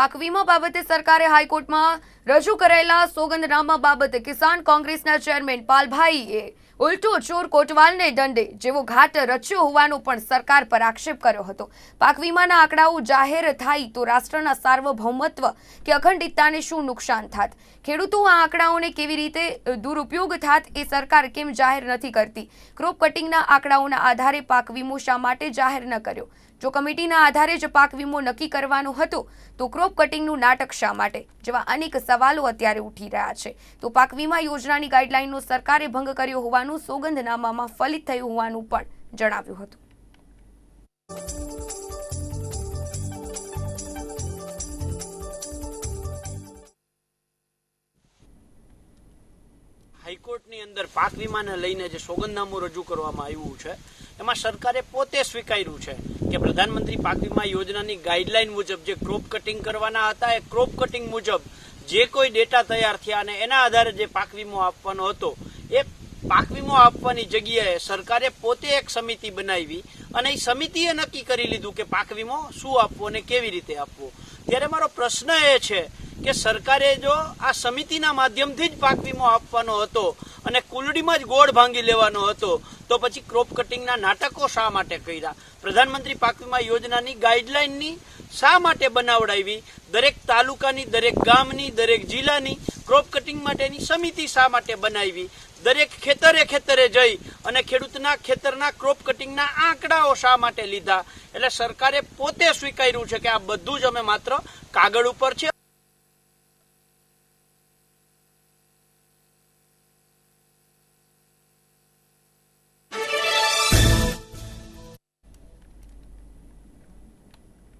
પાક વીમા બાબતે સરકારે હાઈકોર્ટમાં રજૂ કરાયેલા સોગંદનામા બાબતે કિસાન કોંગ્રેસના ચેરમેન પાલભાઈએ ઉલટો ચોર કોટવાલને દંડે, જેવો ઘાટ રચ્યો હોવાનો પણ સરકાર પર આક્ષેપ કર્યો હતો. પાક વીમાના આંકડાઓ જાહેર થાય તો રાષ્ટ્રના સાર્વભૌમત્વ કે અખંડિતતાને શું નુકસાન થાત? ખેડૂતો આ આંકડાઓને કેવી રીતે દુરુપયોગ થાત એ સરકાર કેમ જાહેર નથી કરતી? ક્રોપ કટિંગના આંકડાઓના આધારે પાક વીમો શા માટે જાહેર ન કર્યો? જો કમિટીના આધારે જ પાક વીમો નક્કી કરવાનો હતો, તો ક્રોપ કટિંગનું નાટક શા માટે? જેવા અનેક સવાલો અત્યારે ઉઠી રહ્યા છે. તો પાક વીમા યોજનાની ગાઈડલાઈનનો સરકારે ભંગ કર્યો હોવાનું સોગંદનામામાં ફલિત થયું હોવાનું પણ જણાવ્યું હતું. હાઈકોર્ટની અંદર પાક વીમાને લઈને જે સોગંદનામું રજૂ કરવામાં આવ્યું છે, એમાં સરકારે પોતે સ્વીકાર્યું છે કે પ્રધાનમંત્રી પાક વીમા યોજનાની ગાઈડલાઈન મુજબ જે ક્રોપ કટિંગ કરવાના હતા, એ ક્રોપ કટિંગ મુજબ જે કોઈ ડેટા તૈયાર થયા અને એના આધારે જે પાક વીમો આપવાનો હતો, એ પાક વીમો આપવાની જગ્યાએ સરકારે પોતે એક સમિતિ બનાવી અને એ સમિતિએ નક્કી કરી લીધું કે પાક વીમો શું આપવો અને કેવી રીતે આપવો. ત્યારે મારો પ્રશ્ન એ છે કે સરકારે જો આ સમિતિના માધ્યમથી જ પાક વીમો આપવાનો હતો અને કુલડીમાં જ ગોળ ભાંગી લેવાનો હતો, તો પછી ક્રોપ કટિંગના નાટકો શા માટે કર્યા? પ્રધાનમંત્રી પાક વીમા યોજનાની ગાઈડલાઈનની શા માટે બનાવડાવી? દરેક તાલુકાની, દરેક ગામની, દરેક જિલ્લાની ક્રોપ કટિંગ માટેની સમિતિ શા માટે બનાવી? દરેક ખેતરે ખેતરે જઈ અને ખેડૂતના ખેતરના ક્રોપ કટિંગના આંકડાઓ શા માટે લીધા? એટલે સરકારે પોતે સ્વીકાર્યું છે કે આ બધું જ અમે માત્ર કાગળ ઉપર છે.